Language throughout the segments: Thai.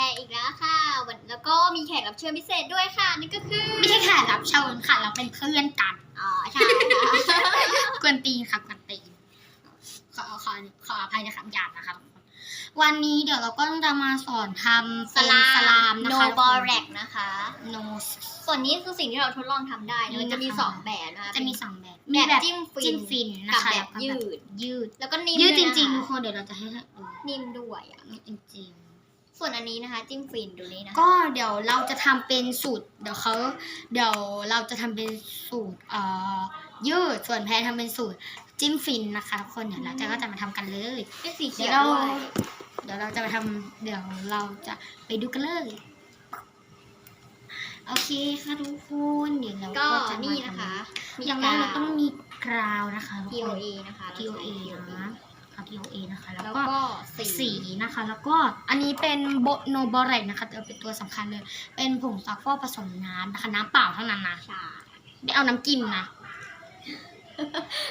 รอีกแล้วค่ะวันแล้วก็มีแขกรับเชิญพิเศษด้วยค่ะนั่นก็คือไม่ใช่แขกรับเชิญค่ะ เราเป็นเพื่อนกันอ๋อใช่ค่ะกวนตีนค่ะกวนตีนขอขอขออภัยในคำหยาบนะคะทุกคนวันนี้เดี๋ยวเราก็จะมาสอนทำสเป็นลามสลามนะโนคะบอแรกนะคะ โนส่วนนี้คือสิ่งที่เราทดลองทำได้นี่นะนะคะจะมีสองแบบนะคะจะมีสองแบบแบบแบบจิ้มฟินจิ้มฟินนะกับคะแบบแล้วก็ยืด ยืด แล้วก็นิ่มยืดจวนะริงๆคะทุกคนเดี๋ยวเราจะให้ดูนิ่มด้วยอะจริง ส่วนอันนี้นะคะ จิ้มฟินดูนี้นะๆก็เดี๋ยวเราจะทำเป็นสูตร เดี๋ยวเขาเดี๋ยวเราจะทำเป็นสูตรเอ่อยืดส่วนแพรทำเป็นสูตรจิ้มฟินนะคะทุกคนเดี๋ยวเราจะก็จะมาทำกันเลย เป็นสีเขีเดี๋ยยววเราด้วยเดี๋ยวเราจะไปทำเดี๋ยวเราจะไปดูกันเลยโอเคค่ะทุกคนเดี๋ยวเราก็จะมานี่ทำนะคะอย่างแรกเราต้องมีกราวนะคะทุกคน POA นะคะ POA นะ ค่ะ POA นะคะ แล้วแล้วก็ก็สี สีนะคะ แล้วก็อันนี้เป็นโบโนบอเรกนะคะจะเป็นตัวสำคัญเลย เป็นผงซักฟอกผสมน้ำนะคะ น้ำเปล่าเท่านั้นนะชาไม่เอาน้ำกินนะ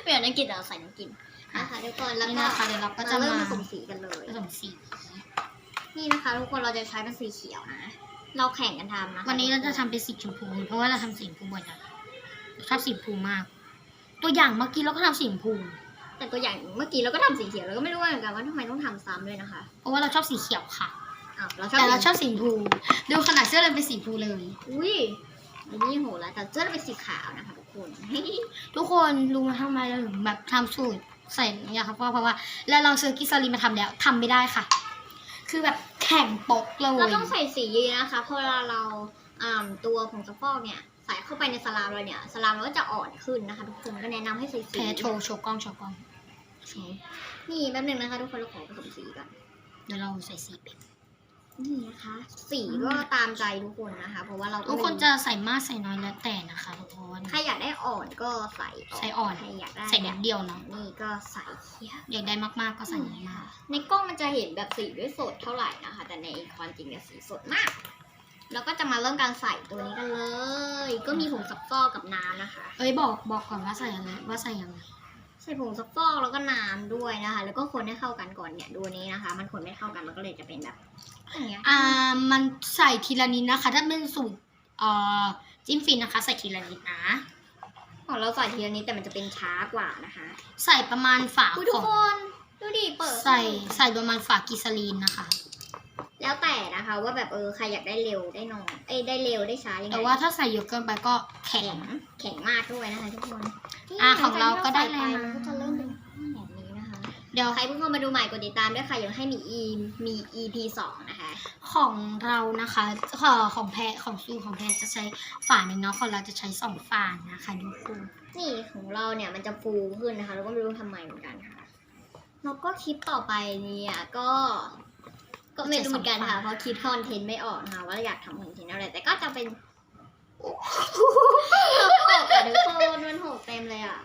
ไม่เอาน้ำกินเราใส่น้ำกินนะคะทุกคนแล้วนี่ก็นะคะเดี๋ยวเราก็จะเราเริ่มมา ผสมสีกันเลย ผสมสี นี่นะคะทุกคนเราจะใช้เป็นสีเขียวนะ เราแข่งกันทำนะคะวันนี้เราจะทำเป็นสีชมพู เพราะว่าเราทำสีชมพูบ่อยนะชอบสีชมพูมาก ตัวอย่างเมื่อกี้เราก็ทำสีชมพู แต่ตัวอย่างเมื่อกี้เราก็ทำสีเขียวเราก็ไม่รู้เหมือนกันว่าทำไมต้องทำซ้ำด้วยนะคะเพราะว่าเราชอบสีเขียวค่ะ อ้าวเราชอบแต่เราชอบสีชมพูดูขนาดเสื้อเราเป็นสีชมพูเลย อุ้ยอันนี้โหแล้วแต่เสื้อเราเป็นสีขาวนะคะทุกคน ทุกคนรู้ไหมทำไมเราถึงแบบทำสูตรใส่เนี่ยครับเพราะเพราะว่าแล้วเราซื้อกิซาลีมาทำแล้วทำไม่ได้ค่ะ คือแบบแข่งปกเลเรายต้องใส่สีเยอะนะคะ เพราะเวลาเราอ่าตัวผงซักฟอกเนี่ยใส่เข้าไปในสลามเราเนี่ยสลามเราก็จะอ่อนขึ้นนะคะ ทุกคนก็แนะนำให้ใส่สี แพ้โชว์โชว์กล้องโชว์กล้อง โชว์นี่แป๊บนึงนะคะทุกคนเราขอผสมสีก่อนเดี๋ยวเราใส่สีไปนี่นะคะ สีก็ตามใจทุกคนนะคะ เพราะว่าเราก็ทุกคนจะใส่มากใส่น้อยแล้วแต่นะคะทุกคนใครอยากได้อ่อนก็ใส่ใส่อ่อนใครอยากได้ใส่นิดเดียวเนาะนี่ก็ใส่เขียวอยากได้มากๆก็ใส่เยอะมากในกล้องมันจะเห็นแบบสีด้วยสดเท่าไหร่นะคะ แต่ในความจริงเนี่ยสีสดมากแล้วก็จะมาเริ่มการใส่ตัวนี้กันเลย ก็มีผงซักฟอกกับน้ำนะคะ เอ้ยบอกบอกก่อนว่าใส่อะไรว่าใส่ยังไงใส่ผงซักฟอกแล้วก็น้ำด้วยนะคะ แล้วก็คนให้เข้ากันก่อนเนี่ยดูนี้นะคะ มันคนไม่เข้ากันมันก็เลยจะเป็นแบบอย่างเงี้ยอ่ามันใส่ทีละนิดนะคะ ถ้าเป็นสูตรเอ่อจิ้มฟินนะคะ ใส่ทีละนิดนะของเราใส่ทีละนิดแต่มันจะเป็นช้ากว่านะคะ ใส่ประมาณฝาอุ๊ยขทุอกงคนดูดิเปิดใส่ใส่ประมาณฝากิซาลีนนะคะ แล้วแต่นะคะ ว่าแบบเออใครอยากได้เร็วได้น้อยเอ้ยได้เร็วได้ช้ายังไงแต่ว่าถ้าใส่เยอะเกินไปก็แข็แข็งงแข็งมากด้วยนะคะทุกคน อะของเราก็ได้หลังจากที่แล้วนะมันก็จะเริ่มเป็นแบบนี้นะคะ เดี๋ยว ใครเพิ่งเข้ามาดูใหม่กดติดตามด้วยค่ะยังให้มี e มี ep สองนะคะ ของเรานะคะของของแพรของซูของแพรจะใช้ฝาหนึ่งเนาะของเราจะใช้สองฝานะคะทุกคนนี่ของเราเนี่ยมันจะฟูขึ้นนะคะ เราก็ไม่รู้ทำไมเหมือนกันค่ะแล้วก็คลิปต่อไปเนี่ยก็ ก็ไม่รู้เหมือนกันค่ะ เพราะคิดคอนเทนต์ไม่ออกนะคะว่าอยากทำคอนเทนต์อะไร แต่ก็จะเป็น หกอะทุกคนมันหกเต็มเลยอะ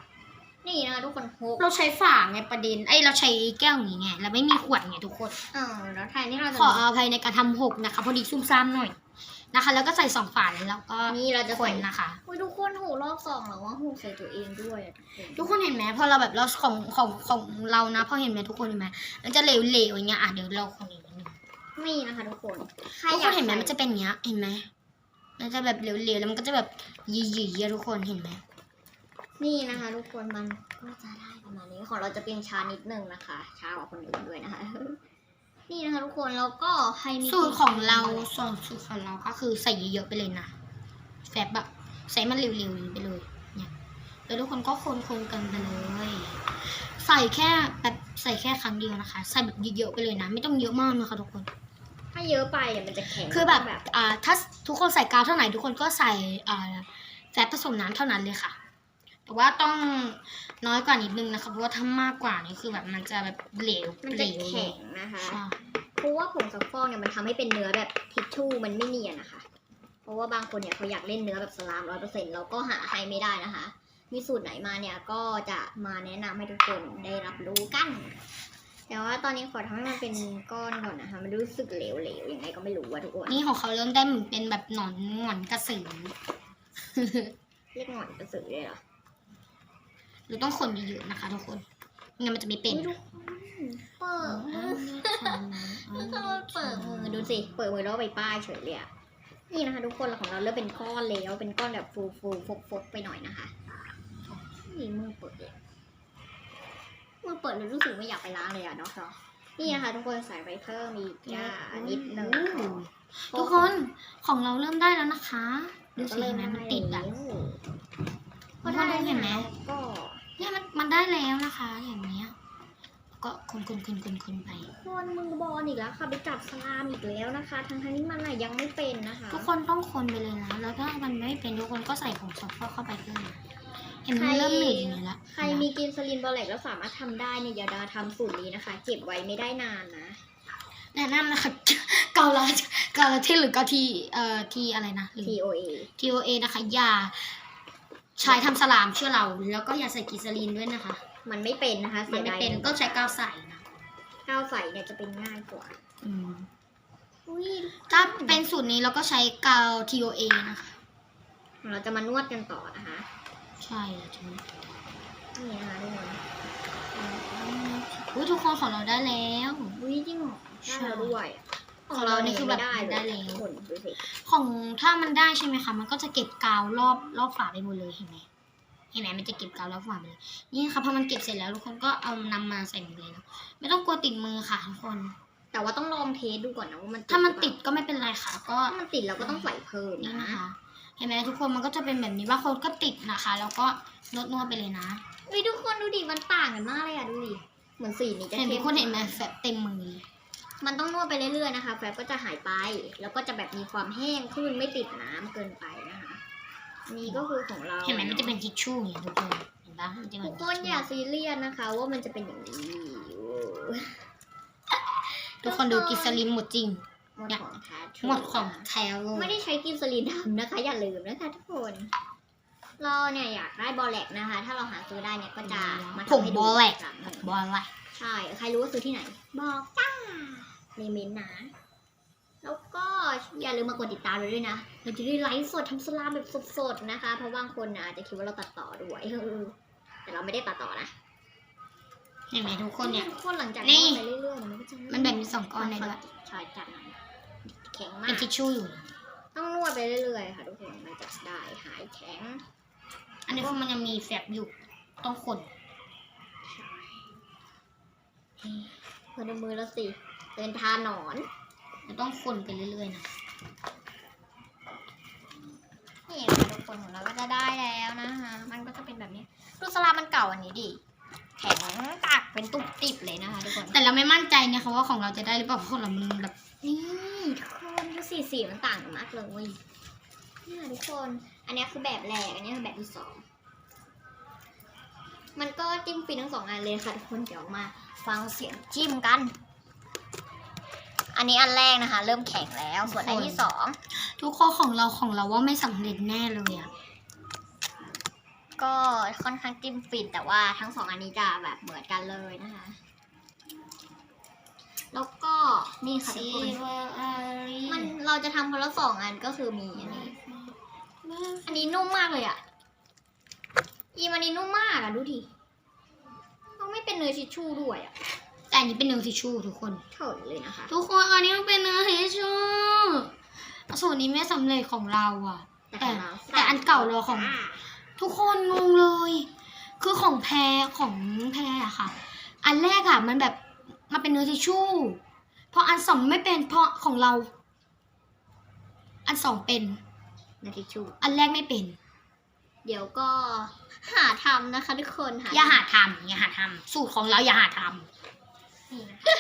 นี่นะคะทุกคนหกเราใช้ฝาไงประเด็นไอ้ยเราใช้แก้วอย่างงี้ไงเราไม่มีขวดไงทุกคน เออแล้วแทนที่เราจะขออภัยในการทำหกนะคะ พอดีซุ่มซ่ามหน่อยนะคะ แล้วก็ใส่สองฝาเลยแล้วก็นี่เราจะคใส่นนะคะ อุ้ยทุกคนหูรอบสองแล้วว่าหูใส่ตัวเองด้วยอะทุกคนเห็นไหมพอเราแบบเราของของของเรานะพอเห็นไหมทุกคนเห็นไหมมันจะเหลวๆอย่างเงี้ยอะเดี๋ยวเราคนอีกนิดนึงนี่นะคะทุกคนใครทุกอคยานกเห็นไหมใส่มันจะเป็นอย่างเงี้ยเห็นไหม มันจะแบบเหลวๆแล้วมันก็จะแบบหยีๆอะทุกคนเห็นไหมนี่นะคะทุกคนมันก็จะได้ประมาณนี้ของเราจะเป็นช้านิดนึงนะคะช้ากว่าคนอื่นด้วยนะคะ นี่นะคะทุกคนแล้วก็ใครมีสูตรของเราส่วนสูตรของเราก็คือใส่เยอะๆไปเลยนะแบบแบบใส่มันเร็วๆไปเลยเนี่ยแล้วทุกคนก็คนๆกันไปเลยใส่แค่แบบใส่แค่ครั้งเดียวนะคะ ใส่แบบเยอะๆไปเลยนะ ไม่ต้องเยอะมากนะคะทุกคนถ้า เยอะไปเนี่ยมันจะแข็งคือแบบแบบอ่าถ้าทุกคนใส่กาวเท่าไหร่ทุกคนก็ใส่อ่าแฟตผสมน้ำเท่านั้นเลยค่ะ แต่ว่าต้องน้อยกว่านิดนึงนะคะเพราะว่าถ้ามากกว่านี่คือแบบมันจะแบบเหลวมันเหลจะวแข็งนะคะใช่เพราะว่าผงซักฟอกเนี่ยมันทำให้เป็นเนื้อแบบทิชชู่มันไม่เนียนนะคะ เพราะว่าบางคนเนี่ยเขาอยากเล่นเนื้อแบบสลามร้อยเปอร์เซ็นต์เราก็หาให้ไม่ได้นะคะ มีสูตรไหนมาเนี่ยก็จะมาแนะนำให้ทุกคนได้รับรู้กัน แต่ว่าตอนนี้ขอทำให้มันเป็นก้อนก่อนนะคะ มันรู้สึกเหลวๆยังไงก็ไม่รู้ว่าทุกคนนี่ของเขาเริ่มได้เหมือนเป็นแบบหนอนหงอนกระสือ เรียกหงอนกระสือเลยเหรอเราต้องคนเยอะๆนะคะทุกคนไม่งั้นมันจะไม่เป็นอุ๊ยทุกคนเปิดมือทุกคนเปิดมือดูสิ เปิดมือแล้วก็ไปป้ายเฉยเลยอะนี่นะคะ ทุกคนของเราเริ่มเป็นก้อนแล้ว เป็นก้อนแบบฟูฟูฟกฟกๆไปหน่อยนะคะนี่มือเปิดเลยมือเปิ ดแล้วรู้สึกไม่อยากไปล้างเลยอะเนาะเนาะนี่นะคะทุกคนใส่ไปเพิ่มอีกจ้านิดนึงทุกคนของเราเริ่มได้แล้วนะคะดูสิเริ่เห็นไหมมันติดอะพอได้เห็นไหมก็เนี่ยมันมันได้แล้วนะคะ อย่างเนี้ยแล้วก็คนคนคนคนคนไปคนมือบอลอีกแล้วค่ะไปจับสลามอีกแล้วนะคะ ทั้งทั้งๆที่มันน่ะยังไม่เป็นนะคะ ทุกคนต้องคนไปเลยนะแล้วถ้ามันไม่เป็นทุกคนก็ใส่ผงซักฟอกเข้าไปเพิ่ม เห็นมันเริ่มหนืดอย่างนี้ละใครมีกินสลินบอลเล็กแล้วสามารถทำได้เนี่ยอย่าดาทำสูตรนี้นะคะ เก็บไว้ไม่ได้นานนะ แนะนำนะคะ เกาลัดเกาลัดที่หรือเกาทีเอ่อที่อะไรนะหรือ TOA TOA นะคะอย่าใช้ทำสลามเชื่อเรา แล้วก็อย่าใส่กิซาลินด้วยนะคะ มันไม่เป็นนะคะมัเสีนยไม่ดายเป็นก็ใช้กาวใส่นะข้าวใส่เนี่ยจะเป็นง่ายกว่าอืมอุ้ยถ้าเป็นสูตรนี้เราก็ใช้กาว TOA นะคะ เราจะมานวดกันต่อนะคะ ใช่ใช่นี่นะคะทุกคนอุ้ยทุกคนของเราได้แล้วอุ้ยจริงเหรอใช่ได้แล้วด้วยของเรานี่คือแบบได้ได้เลแล้ยวทุกคนดูสิของถ้ามันได้ใช่ไหมคะ มันก็จะเก็บกาวรอบรอบฝาไปหมดเลยเห็นไหมเห็นไหมมันจะเก็บกาวรอบฝาไปเลย นี่ค่ะพอมันเก็บเสร็จแล้วทุกคนก็เอานำมาใส่หมดเลยนะไม่ต้องกลัวติดมือค่ะทุกคน แต่ว่าต้องลองเทสดูก่อนนะว่ามันถ้ามันหรือติดเปล่ก็ไม่เป็นไรค่ะ ก็ถ้ามันติดเราก็ต้องใส่เพิ่มนี่นะนะคะ เห็นไหมทุกคนมันก็จะเป็นแบบนี้บางคนก็ติดนะคะ แล้วก็นวดนวดๆไปเลยนะอุ้ยทุกคนดูดิมันต่างกันมากเลยอะดูดิเหมือนสีนี้จะเห็นทุเข้กมคนเห็นไหมแฟบเต็มมือเลยมันต้องนวดไปเรื่อยๆนะคะ แฟบก็จะหายไป แล้วก็จะแบบมีความแห้งขึ้นไม่ติดน้ำเกินไปนะคะอันนี้ก็คือของเราเห็นไหมมันจะเป็นทิชชู่อย่างนี้ทุกคนเห็นปะมันจะเหมืทุอนกทิชคนชู่อย่าซีเรียสนะคะ ว่ามันจะเป็นอย่างนี้โอ้ทุกคนดูกิสลินหมดจริง หมดของแท้หมดของแท้เลไม่ยได้ใช้กินสลีนดำนะคะ อย่าลืมนะคะทุกคน เราเนี่ยอยากได้บอลแลกนะคะ ถ้าเราหาซื้อได้เนี่ยก็จะมาผงทำให้บดูอลแลกครั้งหนึ่งบอลแลกใช่ ใครรู้ว่าซื้อที่ไหน บอกจ้าในเมนต์นะแล้วก็อย่าลืมมากดติดตามเราด้วยนะเราจะได้ไลฟ์สดทำสลามแบบสดๆนะคะ เพราะบางคนนะอาจจะคิดว่าเราตัดต่อด้วยเออแต่เราไม่ได้ตัดต่อนะเห็นไหมทุกคนเนี่ยทุกคนหลังจากนี่ไปเรื่อยๆมันก็จะมันแบบมีสองก้อนเลยด้วยใช่จัดหน่อย แข็งมาเป็นก ทิชชู่อยู่ ต้องนวดไปเรื่อยๆ ค่ะทุกคนมันจะได้หายแข็งอันนี้คือมันยังมีแฟบอยู่ ต้องคนใช่เพื่อนมือแล้วสิเดินทาหนอนมันต้องคนไปเรื่อยๆนะ นี่นะคะทุกคนของเราก็จะได้แล้วนะคะ มันก็จะเป็นแบบนี้ดูสลามมันเก่าอันนี้ดิ แข็งตักเป็นตุบติบเลยนะคะทุกคน แต่เราไม่มั่นใจนะคะว่าของเราจะได้หรือเปล่าเพราะของเรามันแบบนี่ทุกค นดูสีสีมันต่างกันมากเลยนี่ค่ะทุกคน อันนี้คือแบบแรก อันนี้คือแบบที่สอง มันก็จิ้มฟินทั้งสองอันเลยค่ะทุกคน เดี๋ยวมาฟังเสียงจิ้มกัน อันนี้อันแรกนะคะ เริ่มแข็งแล้ว ส่วนอันที่สอง ทุกข้อของเราของเราว่าไม่สำเร็จแน่เลยอะก็ค่อนข้างจิ้มฟินแต่ว่าทั้งสองอันนี้จะแบบเหมือนกันเลยนะคะ แล้วก็นี่ค่ะทุกคนมันเราจะทำคนละสองอันก็คือมีอันนี้ อันนี้นุ่มมากเลยอะ อีมันนี้นุ่มมากอะดูดิต้องไม่เป็นเนยทิชชู่ด้วยอะ แต่อันนี้เป็นเนื้อทิชชู่ทุกคนเถิดเลยนะคะ ทุกคนอันนี้มันเป็นเนื้อทิชชู่สูตรนี้ไม่สำเร็จของเราอะแต่ของเราแต่อันเก่าเราของ ทุกคนงงเลย คือของแพรของแพรอะค่ะ อันแรกอะมันแบบ มันเป็นเนื้อทิชชู่เพราะอันสองไม่เป็นเพราะของเรา อันสองเป็น เนยทิชชู่อันแรกไม่เป็น เดี๋ยวก็หาทำนะคะ ทุกคนหาอย่าหาทำอย่าหาทำสูตรของเราอย่าหาทำนี่นะคะ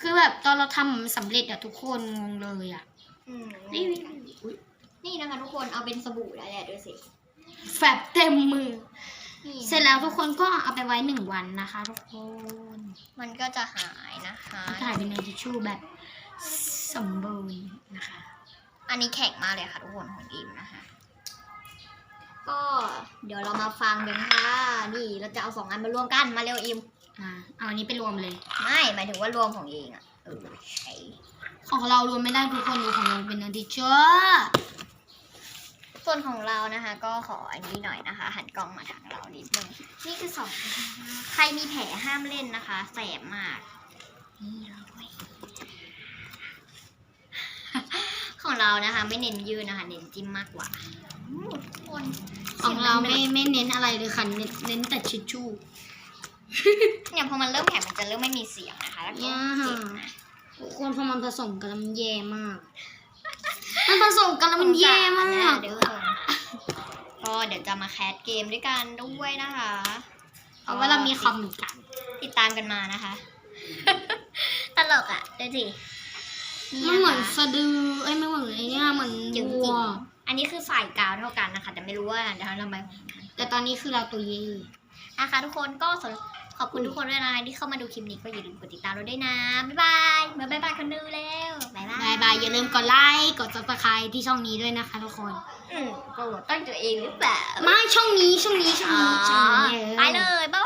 คือแบบตอนเราทำมันสำเร็จอะทุกคนงงเลยอะอืมนี่นี่นะคะทุกคนเอาเป็นสบู่แล้วแหละดูสิ แฟบเต็มมือนี่นะ เสร็จแล้วทุกคนก็เอาไปไว้หนึ่งวันนะคะทุกคนมันก็จะหายนะคะถ่ายเป็นเนื้อทิชชู่แบบสมบูรณ์นะคะ อันนี้แข็งมากเลยค่ะทุกคนของอิมนะคะ ก็เดี๋ยวเรามาฟังกันค่ะ นี่เราจะเอาสองอันมารวมกันมาเร็วอิมอ่าเอาอันนี้ไปรวมเลย ไม่หมายถึงว่ารวมของเองอะเออใช่ของเรารวมไม่ได้ทุกคนดูของเราเป็นเนื้อทิชชู่ ส่วนของเรานะคะ ก็ขออันนี้หน่อยนะคะ หันกล้องมาทางเรานิดนึงนี่คือสองอันนะคะใครมีแผลห้ามเล่นนะคะ แสบมาก นี่เลยของเรานะคะ ไม่เน้นยืดนะคะ เน้นจิ้มมากกว่าอืมทุกคนของเราไม่ไม่เน้นอะไรเลยค่ะเน้นเน้นแต่ชิชชู่เนี่ยพอมันเริ่มแข็งมันจะเริ่มไม่มีเสียงนะคะ แล้วก็ย่าเจ็บนะทุกคนพอมันผสมกันแล้วมันแย่มาก มันผสมกันแล้วมันแย่มากสงสรนะทุ กคนก็เดี๋ยวจะมาแคสเกมด้วยกันด้วยนะคะเพราะว่าเรามีคอมเหมือนกัน ติดตามกันมานะคะ ตลกอะดูสิมันเหมือนนะคะสะดือเอ้ยไม่เหมือนไอ้เนี่ยเหมือนจึงวัจิวงอันนี้คือฝ่ายกาวเท่ากันนะคะ แต่ไม่รู้ว่าเดี๋ยวเรามาแต่ตอนนี้คือเราตัวเย่นะคะทุกคนก็สำหรับ ขอบคุณทุกคนด้วยนะที่เข้ามาดูคลิปนี้ก็อย่าลืมกดติดตามเราด้วยนะ บ๊ายบายเมื่อบายบายคนดูแล้ว บ๊ายบาย บายบายอย่าลืมกดไลค์กดซับสไครต์ที่ช่องนี้ด้วยนะคะทุกคน อืมโปรโมทตั้งตัวเองหรือเปล่า ไม่ช่องนี้ช่องนี้ช่องนี้ช่องนี้เออไปเลย บ๊ายบาย